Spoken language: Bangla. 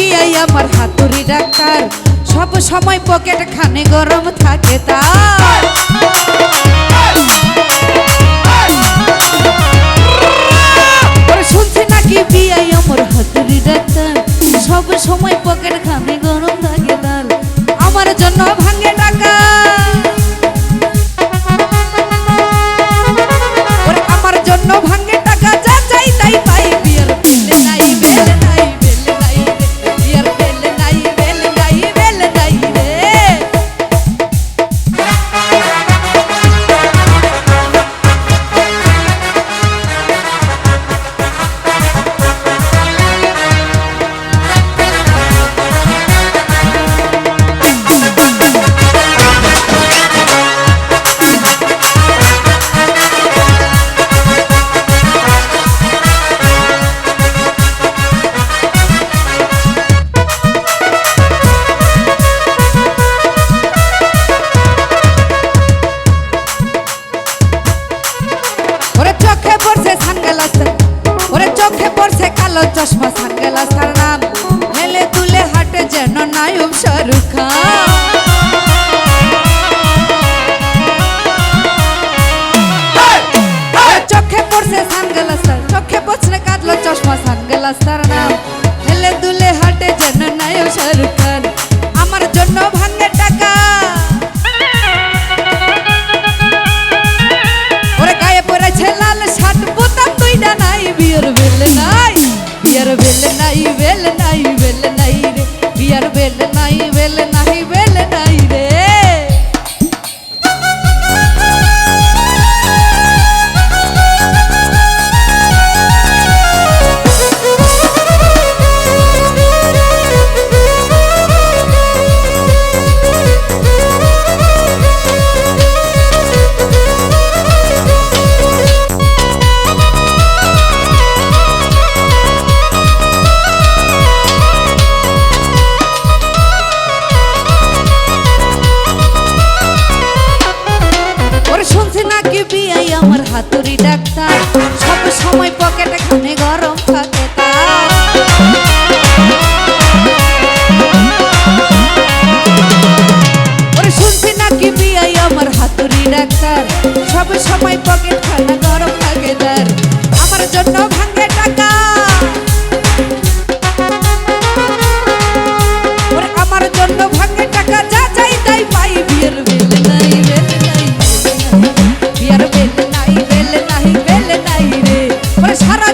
বিয়াই আমার হাতুরি ডাক্তার। সব সময় পকেট খানে গরম থাকে তার। চশমা সানগ্লাস কার নাম? হেলে তুলে হাটে যেন নায়ক শাহরুখ খান আমার হাতুরি ডাক্তার। সব সময় পকেটে খানে গরম থাকে ওরে শুনছি নাকি বিয়াই আমার হাতুরি ডাক্তার? desgarra